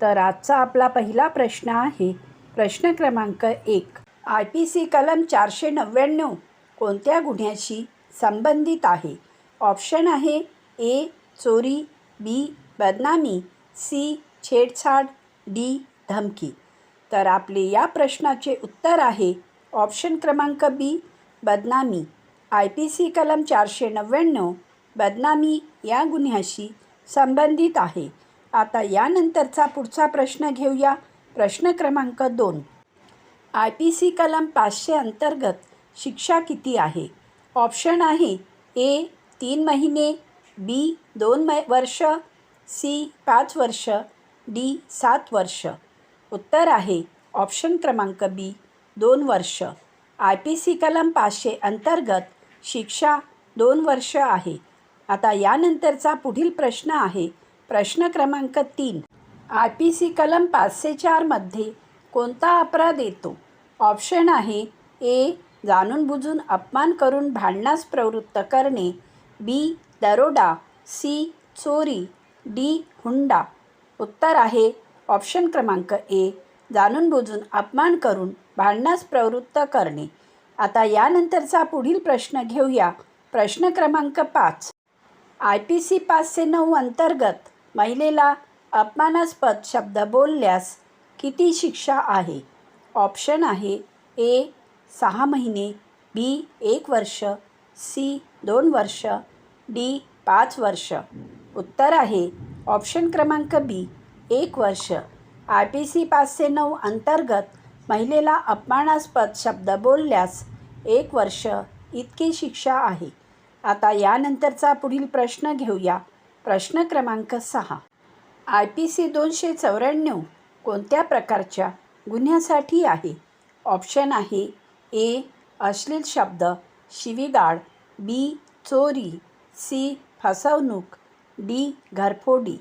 तर आजचा आपला पहिला प्रश्न आहे. प्रश्न क्रमांक एक. आय पी सी कलम चारशे नव्याण्णव कोणत्या गुन्ह्याशी संबंधित आहे? ऑप्शन आहे ए चोरी बी बदनामी सी छेडछाड डी धमकी. तर आपले या प्रश्नाचे उत्तर आहे ऑप्शन क्रमांक बी बदनामी. आय पी सी कलम चारशे नव्याण्णव बदनामी या गुन्ह्याशी संबंधित आहे. आता यानंतरचा पुढचा प्रश्न घेऊया. प्रश्न क्रमांक दोन. आय पी सी कलम पाचशे अंतर्गत शिक्षा किती आहे? ऑप्शन आहे ए तीन महिने बी दोन मै वर्ष सी पाच वर्ष डी सात वर्ष. उत्तर आहे ऑप्शन क्रमांक बी दोन वर्ष. आय पी सी कलम पाचशे अंतर्गत शिक्षा दोन वर्ष आहे. आता यानंतरचा पुढील प्रश्न आहे प्रश्न क्रमांक तीन. आय पी सी कलम पाचशे चारमध्ये कोणता अपराध येतो? ऑप्शन आहे ए जाणून बुजून अपमान करून भांडणास प्रवृत्त करणे बी दरोडा सी चोरी डी हुंडा. उत्तर आहे ऑप्शन क्रमांक ए जाणून बुजून अपमान करून भांडणास प्रवृत्त करणे. आता यानंतरचा पुढील प्रश्न घेऊया. प्रश्न क्रमांक पाच. आय पी सी पाचशे नऊ अंतर्गत महिलेला अपमानास्पद शब्द बोलल्यास किती शिक्षा आहे? ऑप्शन आहे ए सहा महिने बी एक वर्ष सी दोन वर्ष डी पाच वर्ष. उत्तर आहे ऑप्शन क्रमांक बी एक वर्ष. आय पी सी पाचशे नऊ अंतर्गत महिलेला अपमानास्पद शब्द बोलल्यास एक वर्ष इतकी शिक्षा आहे. आता यानंतरचा पुढील प्रश्न घेऊया. प्रश्न क्रमांक सहा. आय पी सी दोनशे चौऱ्याण्णव कोणत्या प्रकारच्या गुन्ह्यासाठी आहे? ऑप्शन आहे ए अश्लील शब्द शिवीगाळ बी चोरी सी फसवणूक डी घरफोडी.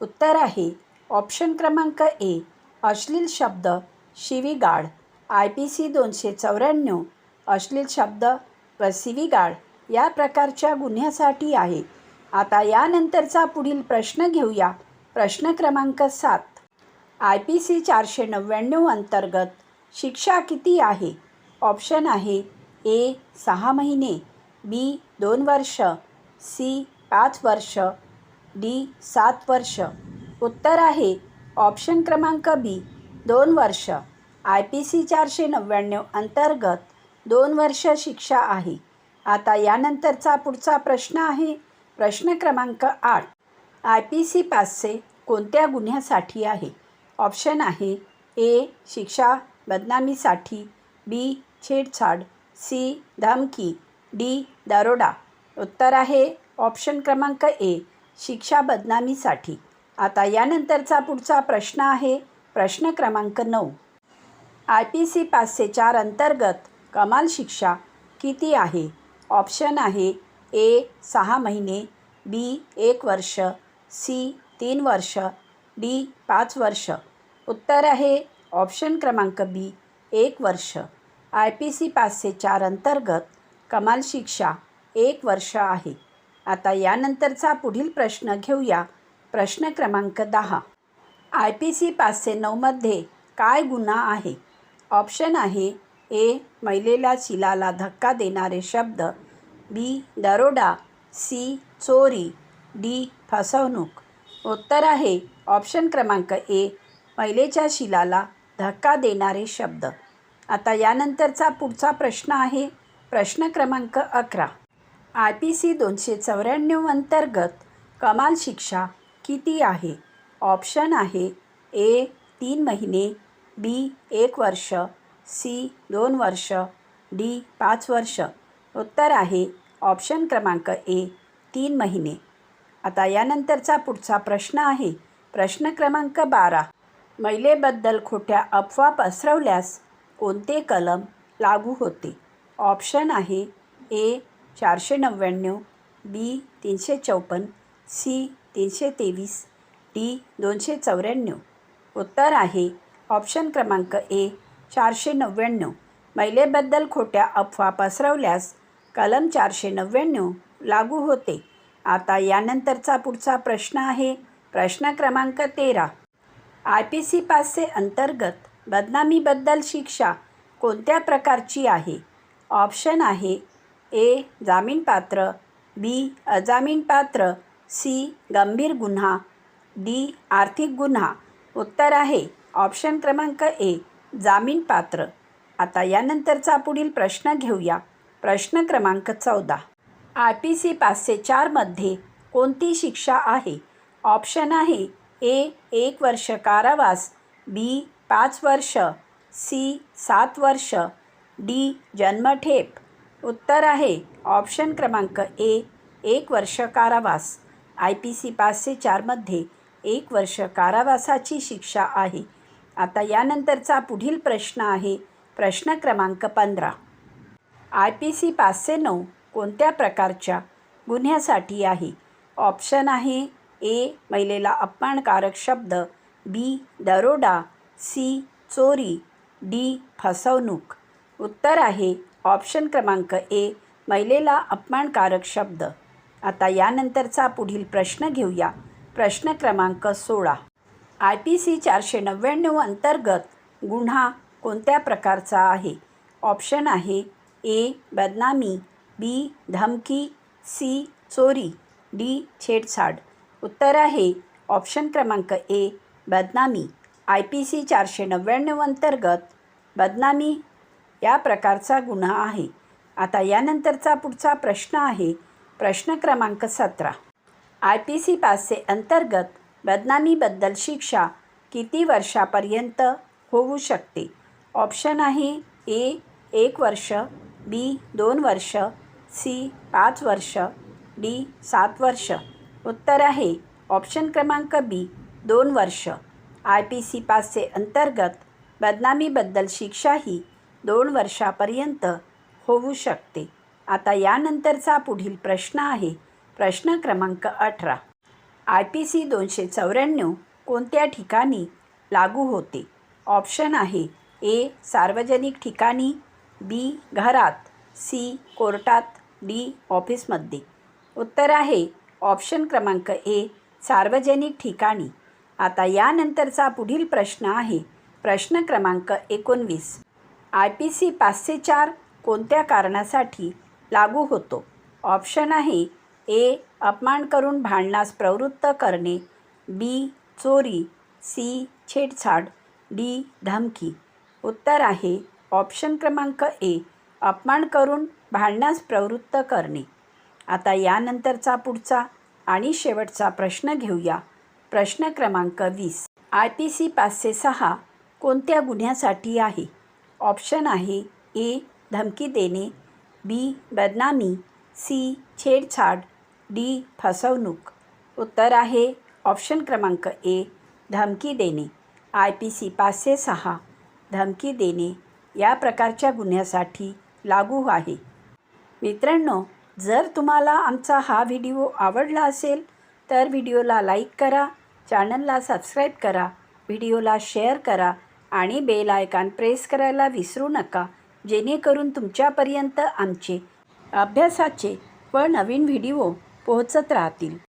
उत्तर आहे ऑप्शन क्रमांक ए अश्लील शब्द शिवीगाळ. आय पी सी दोनशे चौऱ्याण्णव अश्लील शब्द व शिवीगाळ या प्रकारच्या गुन्ह्यासाठी आहे. आता यानंतरचा पुढील प्रश्न घेऊया. प्रश्न क्रमांक सात. आय पी सी चारशे नव्याण्णव अंतर्गत शिक्षा किती आहे? ऑप्शन आहे ए सहा महिने बी दोन वर्ष सी पाच वर्ष डी सात वर्ष. उत्तर आहे ऑप्शन क्रमांक बी दोन वर्ष. आय पी सी चारशे नव्याण्णव अंतर्गत दोन वर्ष शिक्षा आहे. आता यानंतरचा पुढचा प्रश्न आहे. प्रश्न क्रमांक आठ. आय पी सी पाचशे कोणत्या गुन्ह्यासाठी आहे? ऑप्शन आहे ए शिक्षा बदनामीसाठी बी छेडछाड सी धमकी डी दरोडा. उत्तर आहे ऑप्शन क्रमांक ए शिक्षा बदनामीसाठी. आता यानंतरचा पुढचा प्रश्न आहे प्रश्न क्रमांक नऊ. आय पी सी पाचशे चार अंतर्गत कमाल शिक्षा किती आहे? ऑप्शन आहे ए सहा महिने बी एक वर्ष सी तीन वर्ष डी पाच वर्ष. उत्तर आहे ऑप्शन क्रमांक बी एक वर्ष. आय पी सी पाचशे चार अंतर्गत कमाल शिक्षा एक वर्ष आहे. आता यानंतरचा पुढील प्रश्न घेऊया. प्रश्न क्रमांक दहा. आय पी सी पाचशे नऊमध्ये काय गुन्हा आहे? ऑप्शन आहे ए महिलेला शिलाला धक्का देणारे शब्द. बी. दरोडा सी. चोरी डी. फसवणूक. उत्तर आहे ऑप्शन क्रमांक ए महिलेच्या शिलाला धक्का देणारे शब्द. आता यानंतरचा पुढचा प्रश्न आहे प्रश्न क्रमांक अकरा. आय पी सी दोनशे चौऱ्याण्णव अंतर्गत कमाल शिक्षा किती आहे? ऑप्शन आहे ए तीन महिने बी एक वर्ष सी दोन वर्ष डी पाच वर्ष. उत्तर आहे. ऑप्शन क्रमांक ए तीन महिने. आता यानंतरचा पुढचा प्रश्न आहे. प्रश्न क्रमांक बारा. महिलेबद्दल खोट्या अफवा पसरवल्यास कोणते कलम लागू होते? ऑप्शन आहे ए चारशे नव्याण्णव बी तीनशे चौपन्न सी तीनशे तेवीस डी दोनशे चौऱ्याण्णव. उत्तर आहे. ऑप्शन क्रमांक ए चारशे नव्याण्णव. महिलेबद्दल खोट्या अफवा पसरवल्यास कलम चारशे नव्याण्णव लागू होते. आता यानंतरचा पुढचा प्रश्न आहे. प्रश्न क्रमांक तेरा. आय पी सी पाचशे अंतर्गत बदनामीबद्दल शिक्षा कोणत्या प्रकारची आहे? ऑप्शन आहे ए. जामीनपात्र बी. अजामीनपात्र सी. गंभीर गुन्हा डी. आर्थिक गुन्हा. उत्तर आहे. ऑप्शन क्रमांक ए. जामीनपात्र आता यानंतरचा पुढील प्रश्न घेऊया. प्रश्न क्रमांक चौदा. आय पी सी पाचशे चारमध्ये कोणती शिक्षा आहे? ऑप्शन आहे ए एक वर्ष कारावास बी पाच वर्ष सी सात वर्ष डी जन्मठेप. उत्तर आहे ऑप्शन क्रमांक ए एक वर्ष कारावास. आय पी सी पाचशे चारमध्ये एक वर्ष कारावासाची शिक्षा आहे. आता यानंतरचा पुढील प्रश्न आहे प्रश्न क्रमांक पंधरा. आय पी सी पाचशे नऊ कोणत्या प्रकारच्या गुन्ह्यासाठी आहे? ऑप्शन आहे ए महिलेला अपमानकारक शब्द बी दरोडा सी चोरी डी फसवणूक. उत्तर आहे ऑप्शन क्रमांक ए महिलेला अपमानकारक शब्द. आता यानंतरचा पुढील प्रश्न घेऊया. प्रश्न क्रमांक सोळा. आय पी सी चारशे नव्याण्णव अंतर्गत गुन्हा कोणत्या प्रकारचा आहे? ऑप्शन आहे ए बदनामी बी धमकी सी चोरी डी छेडछाड. उत्तर आहे ऑप्शन क्रमांक ए बदनामी. आय पी सी चारशे नव्याण्णव अंतर्गत बदनामी या प्रकारचा गुन्हा आहे. आता यानंतरचा पुढचा प्रश्न आहे प्रश्न क्रमांक सतरा. आय पी सी पाचशे अंतर्गत बदनामीबद्दल शिक्षा किती वर्षापर्यंत होऊ शकते? ऑप्शन आहे ए एक वर्ष बी दोन वर्ष सी पाच वर्ष डी सात वर्ष. उत्तर आहे. ऑप्शन क्रमांक बी दोन वर्ष. आय पी सी पाचचे अंतर्गत बदनामीबद्दल शिक्षा ही दोन वर्षापर्यंत होऊ शकते. आता यानंतरचा पुढील प्रश्न आहे. प्रश्न क्रमांक अठरा. आय पी सी दोनशे चौऱ्याण्णव कोणत्या ठिकाणी लागू होते? ऑप्शन आहे. ए सार्वजनिक ठिकाणी बी घरात. सी कोर्टात. डी ऑफिसमध्ये. उत्तर आहे ऑप्शन क्रमांक ए सार्वजनिक ठिकाणी. आता यानंतरचा पुढील प्रश्न आहे. प्रश्न क्रमांक एकोणवीस. आय पी सी पाचशे चार कोणत्या कारणासाठी लागू होतो? ऑप्शन आहे ए अपमान करून भांडणास प्रवृत्त करणे. बी चोरी. सी छेडछाड. डी धमकी. उत्तर आहे ऑप्शन क्रमांक ए अपमान करून भांडण्यास प्रवृत्त करणे. आता यानंतरचा पुढचा आणि शेवटचा प्रश्न घेऊया. प्रश्न क्रमांक वीस. आय पी सी पाचशे सहा कोणत्या गुन्ह्यासाठी आहे? ऑप्शन आहे ए धमकी देणे बी बदनामी सी छेडछाड डी फसवणूक. उत्तर आहे ऑप्शन क्रमांक ए धमकी देणे. आय पी सी पाचशे सहा धमकी देणे या प्रकारच्या गुन्ह्यासाठी लागू आहे. मित्रांनो जर तुम्हाला आमचा हा व्हिडिओ आवडला असेल तर व्हिडिओला लाईक करा चॅनलला सबस्क्राईब करा व्हिडिओला शेअर करा आणि बेल आयकॉन प्रेस करायला विसरू नका जेणेकरून तुमच्यापर्यंत आमचे अभ्यासाचे व नवीन व्हिडिओ पोहोचत राहतील.